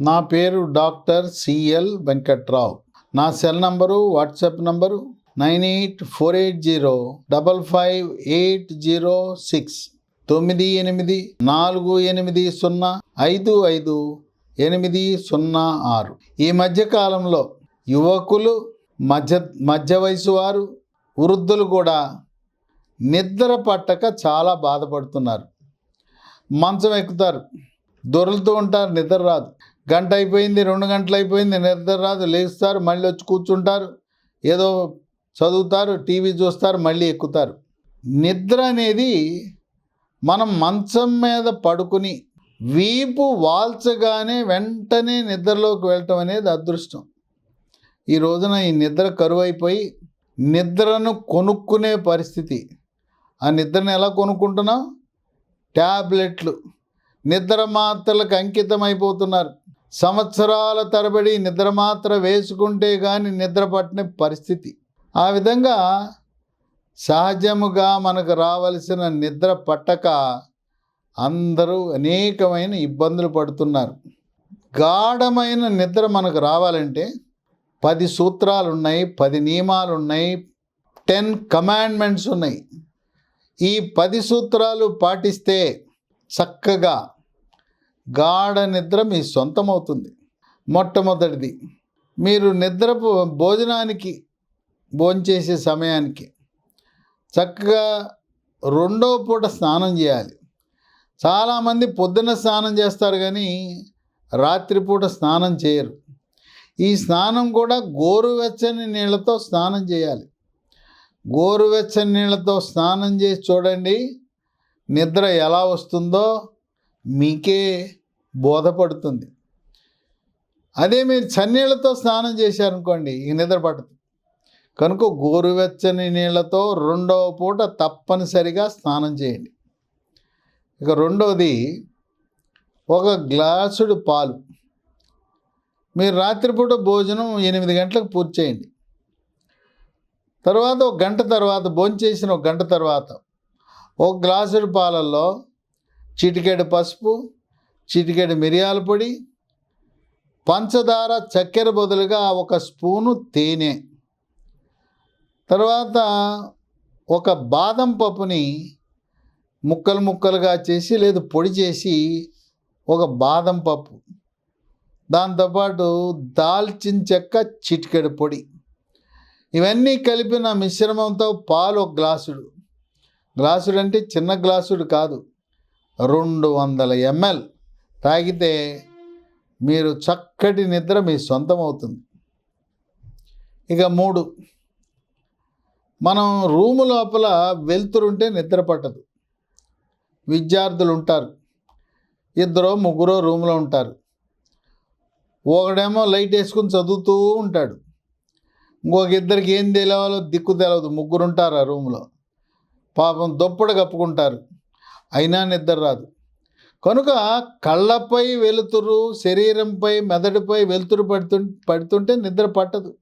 నా పేరు doctor CL Venkatrao. నా cell number WhatsApp number nine eight four eight zero double five eight zero six తొమ్మిది ఎనిమిది నాలుగు ఎనిమిది సున్నా ఐదు ఐదు ఎనిమిది సున్నా ఆరు. ఈ మధ్య కాలంలో యువకులు మధ్య మధ్య వయసు వారు వృద్ధులు కూడా నిద్ర పట్టక చాలా బాధపడుతున్నారు. మంచం ఎక్కుతారు దొరులుతూ ఉంటారు నిద్ర రాదు. గంట అయిపోయింది రెండు గంటలు అయిపోయింది నిద్ర రాదు లేస్తారు మళ్ళీ వచ్చి కూర్చుంటారు ఏదో చదువుతారు టీవీ చూస్తారు మళ్ళీ ఎక్కుతారు. నిద్ర అనేది మనం మంచం మీద పడుకుని వీపు వాల్చగానే వెంటనే నిద్రలోకి వెళ్ళటం అనేది అదృష్టం. ఈ రోజున ఈ నిద్ర కరువైపోయి నిద్రను కొనుక్కునే పరిస్థితి. ఆ నిద్రను ఎలా కొనుక్కుంటున్నాం? ట్యాబ్లెట్లు నిద్ర మాత్రలకు అంకితం అయిపోతున్నారు సంవత్సరాల తరబడి నిద్ర మాత్ర వేసుకుంటే కానీ నిద్ర పట్టిన పరిస్థితి. ఆ విధంగా సహజముగా మనకు రావలసిన నిద్ర పట్టక అందరూ అనేకమైన ఇబ్బందులు పడుతున్నారు. గాఢమైన నిద్ర మనకు రావాలంటే పది సూత్రాలు ఉన్నాయి పది నియమాలు ఉన్నాయి టెన్ కమాండ్మెంట్స్ ఉన్నాయి. ఈ పది సూత్రాలు పాటిస్తే చక్కగా గాఢ నిద్ర మీ సొంతమవుతుంది. మొట్టమొదటిది మీరు నిద్ర భోజనానికి భోంచేసే సమయానికి చక్కగా రెండో పూట స్నానం చేయాలి. చాలామంది పొద్దున స్నానం చేస్తారు కానీ రాత్రిపూట స్నానం చేయరు. ఈ స్నానం కూడా గోరువెచ్చని నీళ్ళతో స్నానం చేయాలి. గోరువెచ్చని నీళ్ళతో స్నానం చేసి చూడండి నిద్ర ఎలా వస్తుందో మీకే బోధపడుతుంది. అదే మీరు చన్నీళ్ళతో స్నానం చేశారనుకోండి ఇక నిద్ర పట్టదు. కనుక గోరువెచ్చని నీళ్ళతో రెండవ పూట తప్పనిసరిగా స్నానం చేయండి. ఇక రెండవది ఒక గ్లాసుడు పాలు. మీరు రాత్రిపూట భోజనం ఎనిమిది గంటలకు పూర్తి చేయండి. తర్వాత ఒక గంట తర్వాత భోంచేసిన ఒక గంట తర్వాత ఒక గ్లాసుడు పాలల్లో చిటికెడు పసుపు చిటికెడు మిరియాల పొడి పంచదార చక్కెర బదులుగా ఒక స్పూను తేనె. తర్వాత ఒక బాదం పప్పుని ముక్కలు ముక్కలుగా చేసి లేదు పొడి చేసి ఒక బాదం పప్పు. దాంతోపాటు దాల్చిన చెక్క చిటికెడు పొడి. ఇవన్నీ కలిపిన మిశ్రమంతో పాలు ఒక గ్లాసుడు. గ్లాసుడు అంటే చిన్న గ్లాసుడు కాదు రెండు వందల ఎంఎల్. తాగితే మీరు చక్కటి నిద్ర మీ సొంతం అవుతుంది ఇక మూడు మనం రూము లోపల వెళ్తురుంటే నిద్ర పట్టదు. విద్యార్థులు ఉంటారు ఇద్దరో ముగ్గురో రూమ్లో ఉంటారు. ఒకడేమో లైట్ వేసుకుని చదువుతూ ఉంటాడు. ఇంకొక ఇద్దరికి ఏం తెలియాలో దిక్కు తెలవదు. ముగ్గురు ఉంటారు ఆ రూమ్లో. పాపం దుప్పటి కప్పుకుంటారు. అయినా నిద్ర రాదు. కనుక కళ్ళపై వెలుతురు శరీరంపై మెదడుపై వెలుతురు పడుతు పడుతుంటే నిద్ర పట్టదు.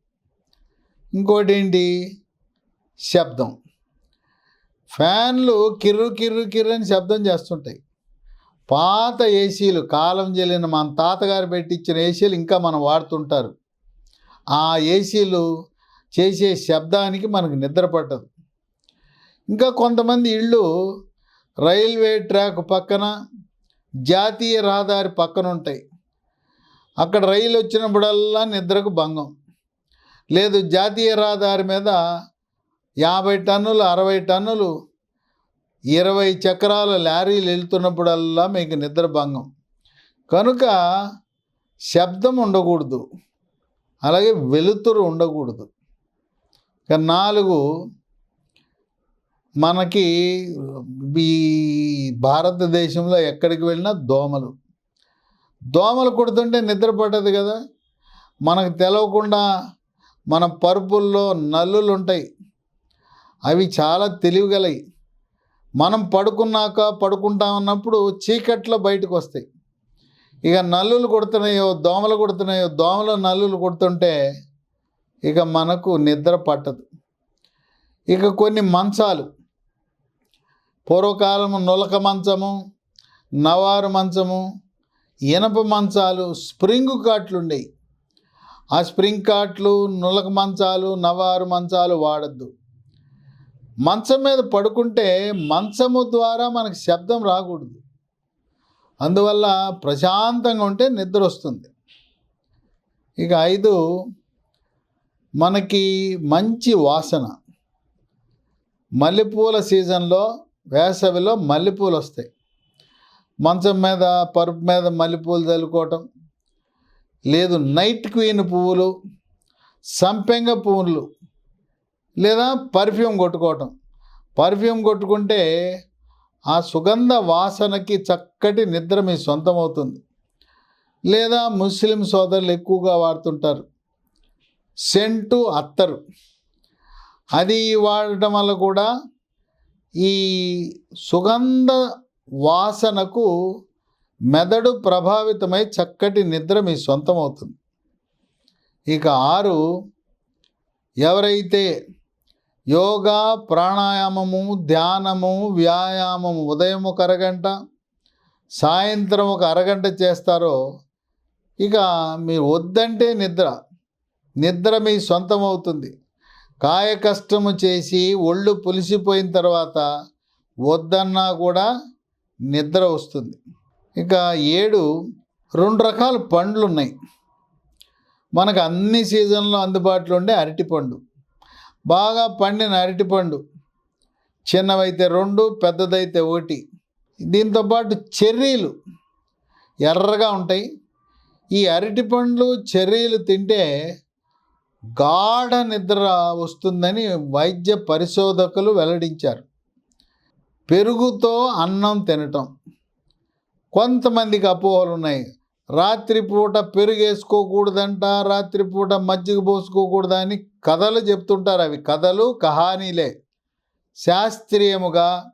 ఇంకోటి ఏంటి శబ్దం. ఫ్యాన్లు కిర్రు కిర్రు కిర్రు అని శబ్దం చేస్తుంటాయి. పాత ఏసీలు కాలం చెల్లిన మన తాతగారు పెట్టించిన ఏసీలు ఇంకా మనం వాడుతుంటారు. ఆ ఏసీలు చేసే శబ్దానికి మనకు నిద్ర పట్టదు. ఇంకా కొంతమంది ఇళ్ళు రైల్వే ట్రాక్ పక్కన జాతీయ రహదారి పక్కన ఉంటాయి అక్కడ రైలు వచ్చినప్పుడల్లా నిద్రకు భంగం. లేదు జాతీయ రహదారి మీద యాభై టన్నులు అరవై టన్నులు ఇరవై చక్రాల లారీలు వెళ్తున్నప్పుడల్లా మీకు నిద్ర భంగం. కనుక శబ్దం ఉండకూడదు. అలాగే వెలుతురు ఉండకూడదు. ఇక నాలుగు మనకి ఈ భారతదేశంలో ఎక్కడికి వెళ్ళినా దోమలు. దోమలు కొడుతుంటే నిద్ర పట్టదు కదా. మనకు తెలవకుండా మన పరుపుల్లో నల్లులు ఉంటాయి అవి చాలా తెలివిగలవి మనం పడుకున్నాక పడుకుంటా ఉన్నప్పుడు చీకట్లో బయటకు వస్తాయి ఇక నల్లులు కొడుతున్నాయో దోమలు కొడుతున్నాయో దోమలు నల్లులు కొడుతుంటే ఇక మనకు నిద్ర పట్టదు. ఇక కొన్ని మంచాలు పూర్వకాలము నులక మంచము నవారు మంచము ఇనప మంచాలు స్ప్రింగ్ కాట్లు ఉండేవి ఆ స్ప్రింగ్ కాట్లు నులక మంచాలు నవారు మంచాలు వాడద్దు. మంచం మీద పడుకుంటే మంచము ద్వారా మనకు శబ్దం రాకూడదు. అందువల్ల ప్రశాంతంగా ఉంటే నిద్ర వస్తుంది. ఇక ఐదు మనకి మంచి వాసన. మల్లెపూల సీజన్లో వేసవిలో మల్లెపూలు వస్తాయి. మంచం మీద పరుపు మీద మల్లెపూలు చల్లుకోవటం లేదు నైట్ క్వీన్ పువ్వులు సంపెంగ పువ్వులు లేదా పర్ఫ్యూమ్ కొట్టుకోవటం. పర్ఫ్యూమ్ కొట్టుకుంటే ఆ సుగంధ వాసనకి చక్కటి నిద్ర మీ సొంతం అవుతుంది లేదా ముస్లిం సోదరులు ఎక్కువగా వాడుతుంటారు. సెంటు అత్తరు. అది వాడటం వల్ల కూడా ఈ సుగంధ వాసనకు మెదడు ప్రభావితమై చక్కటి నిద్ర మీ సొంతం అవుతుంది ఇక ఆరు ఎవరైతే యోగా ప్రాణాయామము ధ్యానము వ్యాయామము ఉదయం ఒక అరగంట సాయంత్రం ఒక అరగంట చేస్తారో ఇక మీరు వద్దంటే నిద్ర. నిద్ర మీ సొంతం అవుతుంది కాయ కష్టము చేసి ఒళ్ళు పులిసిపోయిన తర్వాత వద్దన్నా కూడా నిద్ర వస్తుంది. ఇక ఏడు రెండు రకాల పండ్లు ఉన్నాయి మనకు అన్ని సీజన్లో అందుబాటులో ఉండే అరటిపండు బాగా పండిన అరటిపండు చిన్నవైతే రెండు పెద్దదైతే ఒకటి. దీంతోపాటు చెర్రీలు ఎర్రగా ఉంటాయి. ఈ అరటిపండ్లు చెర్రీలు తింటే గాఢ నిద్ర వస్తుందని వైద్య పరిశోధకులు వెల్లడించారు. పెరుగుతో అన్నం తినటం. కొంతమందికి అపోహలు ఉన్నాయి. రాత్రిపూట పెరుగు వేసుకోకూడదంట రాత్రిపూట మజ్జిగ పోసుకోకూడదని కథలు చెప్తుంటారు. అవి కథలు కహానీలే. శాస్త్రీయముగా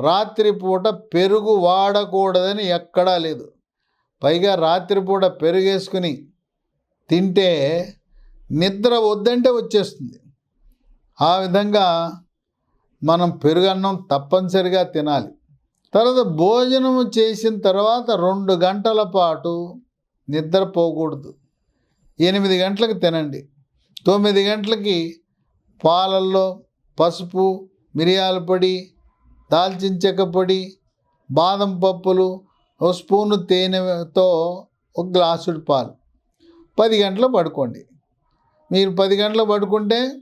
రాత్రిపూట పెరుగు వాడకూడదని ఎక్కడా లేదు. పైగా రాత్రిపూట పెరుగేసుకుని తింటే నిద్ర వద్దంటే వచ్చేస్తుంది. ఆ విధంగా మనం పెరుగన్నం తప్పనిసరిగా తినాలి. తర్వాత భోజనం చేసిన తర్వాత రెండు గంటల పాటు నిద్రపోకూడదు ఎనిమిది గంటలకు తినండి. తొమ్మిది గంటలకి పాలల్లో పసుపు మిరియాల పొడి దాల్చిన చెక్క పొడి బాదం పప్పులు ఓ స్పూను తేనెతో ఒక గ్లాసుడు పాలు. పది గంటలు పడుకోండి. మీరు పది గంటలు పడుకుంటే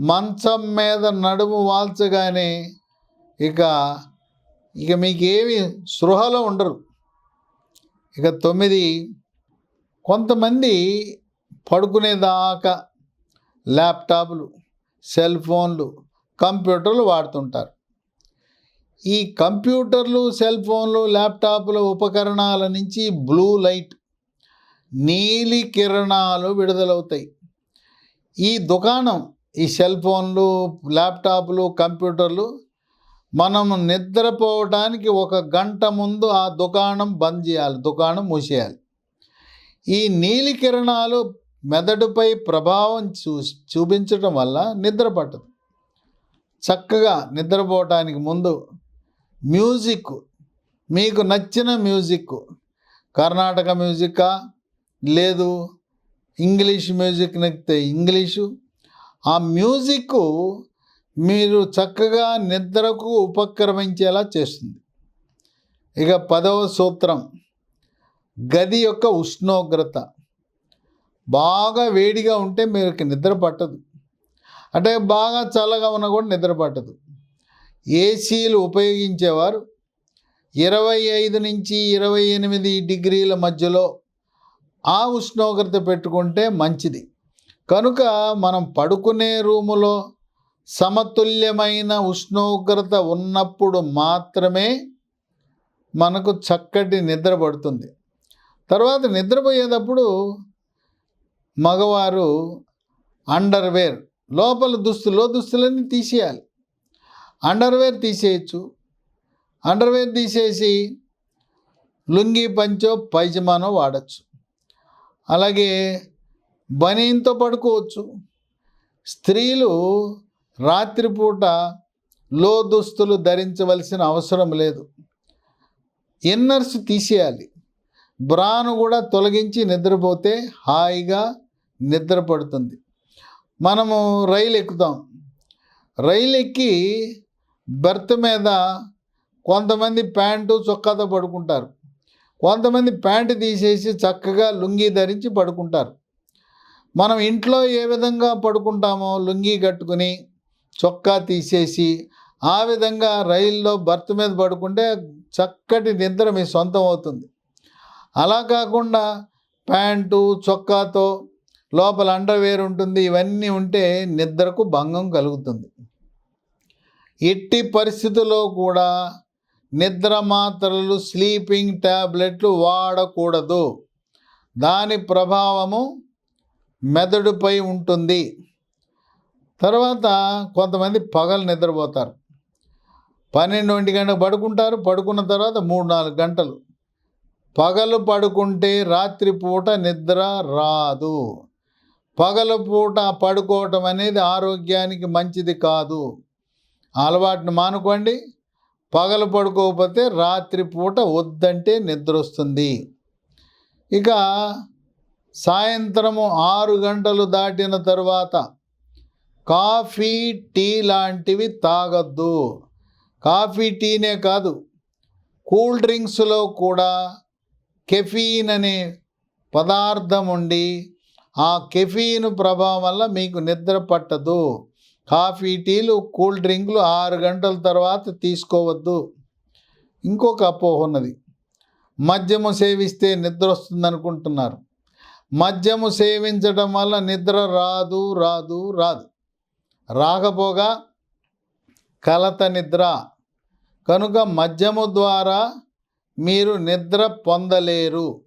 మంచం మీద నడుము వాల్చగానే ఇక ఇక మీకు ఏమి ఉండరు. ఇక తొమ్మిది కొంతమంది పడుకునేదాకా ల్యాప్టాప్లు సెల్ ఫోన్లు కంప్యూటర్లు వాడుతుంటారు. ఈ కంప్యూటర్లు సెల్ ఫోన్లు ల్యాప్టాప్ల ఉపకరణాల నుంచి బ్లూ లైట్ నీలి కిరణాలు విడుదలవుతాయి. ఈ దుకాణం ఈ సెల్ ఫోన్లు ల్యాప్టాప్లు కంప్యూటర్లు మనం నిద్రపోవడానికి ఒక గంట ముందు ఆ దుకాణం బంద్ చేయాలి దుకాణం మూసేయాలి. ఈ నీలి కిరణాలు మెదడుపై ప్రభావం చూ చూపించటం వల్ల నిద్ర పట్టదు. చక్కగా నిద్రపోవటానికి ముందు మ్యూజిక్ మీకు నచ్చిన మ్యూజిక్ కర్ణాటక మ్యూజికా లేదు ఇంగ్లీష్ మ్యూజిక్ నెక్కితే ఇంగ్లీషు. ఆ మ్యూజిక్ మీరు చక్కగా నిద్రకు ఉపక్రమించేలా చేస్తుంది. ఇక పదవ సూత్రం గది యొక్క ఉష్ణోగ్రత. బాగా వేడిగా ఉంటే మీకు నిద్ర పట్టదు. అంటే బాగా చల్లగా ఉన్నా కూడా నిద్ర పట్టదు. ఏసీలు ఉపయోగించేవారు. ఇరవై ఐదు నుంచి ఇరవై ఎనిమిది డిగ్రీల మధ్యలో ఆ ఉష్ణోగ్రత పెట్టుకుంటే మంచిది. కనుక మనం పడుకునే రూములో సమతుల్యమైన ఉష్ణోగ్రత ఉన్నప్పుడు మాత్రమే మనకు చక్కటి నిద్ర పడుతుంది. తర్వాత నిద్రపోయేటప్పుడు మగవారు అండర్వేర్ లోపల దుస్తులో దుస్తులన్నీ తీసేయాలి. అండర్వేర్ తీసేయచ్చు. అండర్వేర్ తీసేసి లుంగి పంచో పైజమానో వాడచ్చు. అలాగే బనీన్తో పడుకోవచ్చు. స్త్రీలు రాత్రిపూట లో దుస్తులు ధరించవలసిన అవసరం లేదు. ఇన్నర్స్ తీసేయాలి. బ్రాను కూడా తొలగించి నిద్రపోతే హాయిగా నిద్ర పడుతుంది మనము రైలు ఎక్కుతాం. రైలు ఎక్కి బెర్త్ మీద కొంతమంది ప్యాంటు చొక్కాతో పడుకుంటారు. కొంతమంది ప్యాంటు తీసేసి చక్కగా లుంగీ ధరించి పడుకుంటారు. మనం ఇంట్లో ఏ విధంగా పడుకుంటామో లుంగీ కట్టుకుని చొక్కా తీసేసి ఆ విధంగా రైల్లో బర్త్ మీద పడుకుంటే చక్కటి నిద్ర మీ సొంతం అవుతుంది. అలా కాకుండా ప్యాంటు చొక్కాతో లోపల అండర్వేర్ ఉంటుంది ఇవన్నీ ఉంటే నిద్రకు భంగం కలుగుతుంది. ఎట్టి పరిస్థితుల్లో కూడా నిద్ర మాత్రలు స్లీపింగ్ ట్యాబ్లెట్లు వాడకూడదు. దాని ప్రభావము మెదడుపై ఉంటుంది. తర్వాత కొంతమంది పగలు నిద్రపోతారు. పన్నెండు ఒంటి గంట పడుకుంటారు. పడుకున్న తర్వాత మూడు నాలుగు గంటలు. పగలు పడుకుంటే రాత్రిపూట నిద్ర రాదు. పగలు పూట పడుకోవటం అనేది ఆరోగ్యానికి మంచిది కాదు. అలవాటును మానుకోండి. పగలు పడుకోకపోతే రాత్రిపూట వద్దంటే నిద్ర వస్తుంది ఇక సాయంత్రము ఆరు గంటలు దాటిన తరువాత కాఫీ టీ లాంటివి తాగద్దు. కాఫీ టీనే కాదు కూల్ డ్రింక్స్లో కూడా కెఫీన్ అనే పదార్థం ఉండి ఆ కెఫీన్ ప్రభావం వల్ల మీకు నిద్ర పట్టదు. కాఫీ టీలు కూల్ డ్రింకులు ఆరు గంటల తర్వాత తీసుకోవద్దు. ఇంకొక అపోహ ఉన్నది. మద్యము సేవిస్తే నిద్ర వస్తుంది అనుకుంటున్నారు మద్యము సేవించడం వల్ల నిద్ర రాదు రాదు రాదు. రాకపోగా కలత నిద్ర. కనుక మద్యము ద్వారా మీరు నిద్ర పొందలేరు.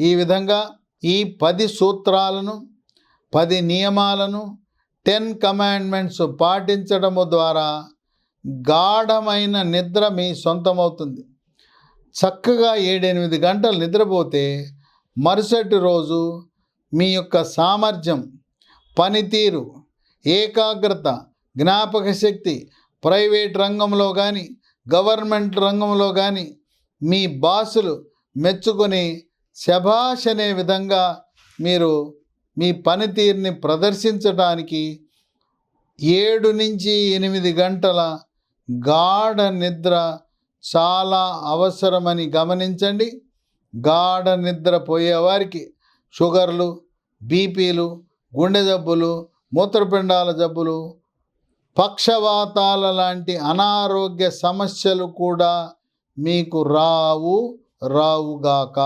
ఈ విధంగా ఈ పది సూత్రాలను పది నియమాలను టెన్ కమాండ్మెంట్స్ పాటించడము ద్వారా గాఢమైన నిద్ర మీ సొంతమవుతుంది. చక్కగా ఏడెనిమిది గంటలు నిద్రపోతే మరుసటి రోజు మీ యొక్క సామర్థ్యం పనితీరు ఏకాగ్రత జ్ఞాపక శక్తి ప్రైవేట్ రంగంలో కానీ గవర్నమెంట్ రంగంలో కానీ మీ బాసులు మెచ్చుకొని శభాష్ అనే విధంగా మీరు మీ పనితీరుని ప్రదర్శించడానికి ఏడు నుంచి ఎనిమిది గంటల గాఢ నిద్ర చాలా అవసరమని గమనించండి. గాఢ నిద్ర పోయేవారికి షుగర్లు బీపీలు గుండె జబ్బులు మూత్రపిండాల జబ్బులు పక్షవాతాల లాంటి అనారోగ్య సమస్యలు కూడా మీకు రావు రావుగాక.